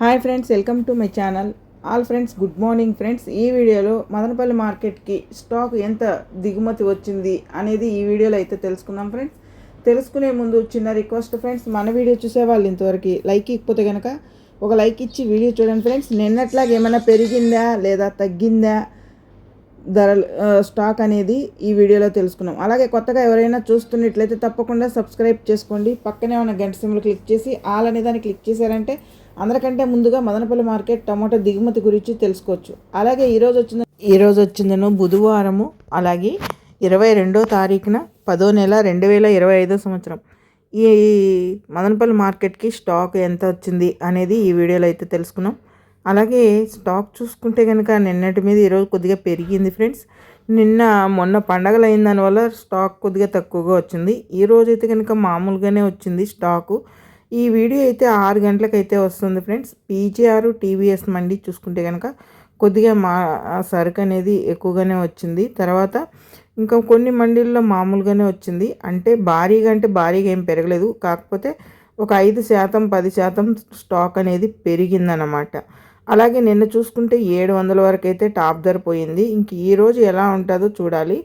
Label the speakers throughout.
Speaker 1: Hi friends welcome to my channel. All friends good morning friends. ఈ వీడియోలో మదనపల్లి మార్కెట్కి stock ఎంత దిగుమతి వచ్చింది అనేది ఈ వీడియోలో అయితే తెలుసుకుందాం ఫ్రెండ్స్. తెలుసుకునే ముందు చిన్న రిక్వెస్ట్ ఫ్రెండ్స్ మన వీడియో చూసే వాళ్ళు ఇంతవరకు లైక్ ఇకపోతే కనుక ఒక లైక్ ఇచ్చి వీడియో చూడండి ఫ్రెండ్స్. నిన్నట్లాగా ఏమైనా పెరిగిందా లేదా తగ్గిందా ధరలు స్టాక్ అనేది ఈ వీడియోలో తెలుసుకున్నాం. అలాగే కొత్తగా ఎవరైనా చూస్తున్నట్లయితే తప్పకుండా సబ్స్క్రైబ్ చేసుకోండి. పక్కనే ఉన్న గంట సింబల్ క్లిక్ చేసి ఆల్ అనే దాన్ని క్లిక్ చేశారంటే అందరికంటే ముందుగా మదనపల్లి మార్కెట్ టమాటో దిగుమతి గురించి తెలుసుకోవచ్చు. అలాగే ఈరోజు వచ్చిన ఈరోజు వచ్చిందను బుధవారము అలాగే ఇరవై రెండో తారీఖున పదో నెల రెండు వేల ఇరవై ఐదో సంవత్సరం. ఈ మదనపల్లి మార్కెట్కి స్టాక్ ఎంత వచ్చింది అనేది ఈ వీడియోలో అయితే తెలుసుకున్నాం. అలాగే స్టాక్ చూసుకుంటే కనుక నిన్నటి మీద ఈరోజు కొద్దిగా పెరిగింది ఫ్రెండ్స్. నిన్న మొన్న పండగలు అయిన దానివల్ల స్టాక్ కొద్దిగా తక్కువగా వచ్చింది. ఈ రోజు అయితే కనుక మామూలుగానే వచ్చింది స్టాకు. ఈ వీడియో అయితే ఆరు గంటలకైతే వస్తుంది ఫ్రెండ్స్. పీజీఆర్ టీవీఎస్ మండి చూసుకుంటే కనుక కొద్దిగా మా సరుకు అనేది ఎక్కువగానే వచ్చింది. తర్వాత ఇంకా కొన్ని మండీల్లో మామూలుగానే వచ్చింది. అంటే భారీగా అంటే భారీగా ఏం పెరగలేదు. కాకపోతే ఒక ఐదు శాతం పది శాతం స్టాక్ అనేది పెరిగిందన్నమాట. అలాగే నిన్న చూసుకుంటే ఏడు వందల వరకు అయితే టాప్ ధర పోయింది. ఇంక ఈరోజు ఎలా ఉంటుందో చూడాలి.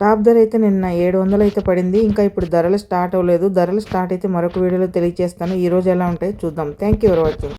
Speaker 1: టాప్ ధర అయితే నిన్న ఏడు వందలు అయితే పడింది. ఇంకా ఇప్పుడు ధరలు స్టార్ట్ అవ్వలేదు. ధరలు స్టార్ట్ అయితే మరొక వీడియోలో తెలియజేస్తాను. ఈ రోజు ఎలా ఉంటాయి చూద్దాం. Thank you for watching